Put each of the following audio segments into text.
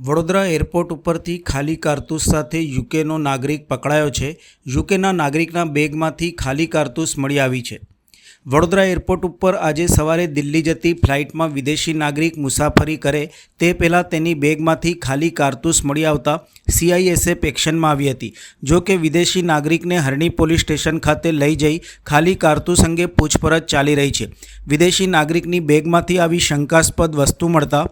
Vadodara airport ઉપરથી ખાલી કારતૂસ સાથે યુકેનો નાગરિક પકડાયો છે. યુકેના નાગરિકના બેગમાંથી ખાલી કારતૂસ મળી આવી છે. વડોદરા એરપોર્ટ ઉપર આજે સવારે દિલ્હી જતી ફ્લાઇટમાં વિદેશી નાગરિક મુસાફરી કરે તે પહેલાં તેની બેગમાંથી ખાલી કારતૂસ મળી આવતા સીઆઈએસએફ એક્શનમાં આવી હતી. જો કે વિદેશી નાગરિકને હરણી પોલીસ સ્ટેશન ખાતે લઈ જઈ ખાલી કારતૂસ અંગે પૂછપરછ ચાલી રહી છે. વિદેશી નાગરિકની બેગમાંથી આવી શંકાસ્પદ વસ્તુ મળતા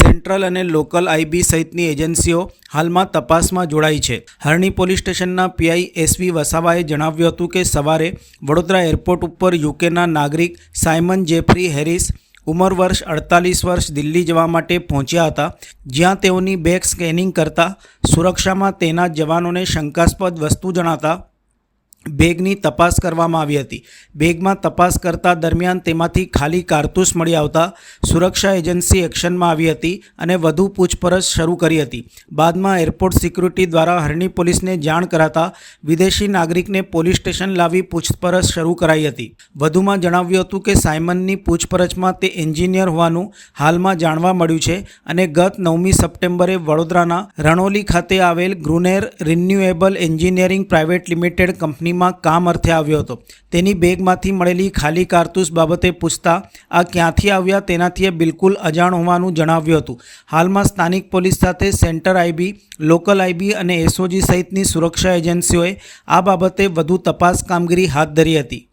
સેન્ટ્રલ અને લોકલ આઈબી સહિતની એજન્સીઓ હાલમાં તપાસમાં જોડાઈ છે. હરણી પોલીસ સ્ટેશનના પીઆઈ એસવી વસાવાએ જણાવ્યું હતું કે સવારે વડોદરા એરપોર્ટ ઉપર યુકેના નાગરિક સાયમન જેફરી હેરિસ ઉંમર વર્ષ અડતાલીસ વર્ષ દિલ્હી જવા માટે પહોંચ્યા હતા, જ્યાં તેઓની બેગ સ્કેનિંગ કરતા સુરક્ષામાં તેના જવાનોને શંકાસ્પદ વસ્તુ જણાતા બેગની તપાસ કરવામાં આવી હતી. બેગમાં તપાસ કરતા દરમિયાન તેમાંથી ખાલી કારતૂસ મળી આવતા સુરક્ષા એજન્સી એક્શનમાં આવી હતી અને વધુ પૂછપરછ શરૂ કરી હતી. બાદમાં એરપોર્ટ સિક્યુરિટી દ્વારા હરણી પોલીસને જાણ કરાતા વિદેશી નાગરિકને પોલીસ સ્ટેશન લાવી પૂછપરછ શરૂ કરાઈ હતી. વધુમાં જણાવ્યું હતું કે સાયમનની પૂછપરછમાં તે એન્જિનિયર હોવાનું હાલમાં જાણવા મળ્યું છે અને ગત નવમી સપ્ટેમ્બરે વડોદરાના રણોલી ખાતે આવેલ Gruner renewable engineering private limited કંપનીમાં કામ અર્થે આવ્યો હતો. તેની બેગમાંથી મળેલી ખાલી કારતૂસ બાબતે પૂછતા, આ ક્યાંથી આવ્યા? તેનાથી એ બિલકુલ અજાણ હોવાનું જણાવ્યું હતું. હાલમાં સ્થાનિક પોલીસ સાથે સેન્ટર આઈબી લોકલ આઈબી અને એસઓજી સહિતની સુરક્ષા એજન્સીઓએ આ બાબતે વધુ તપાસ કામગીરી હાથ ધરી હતી.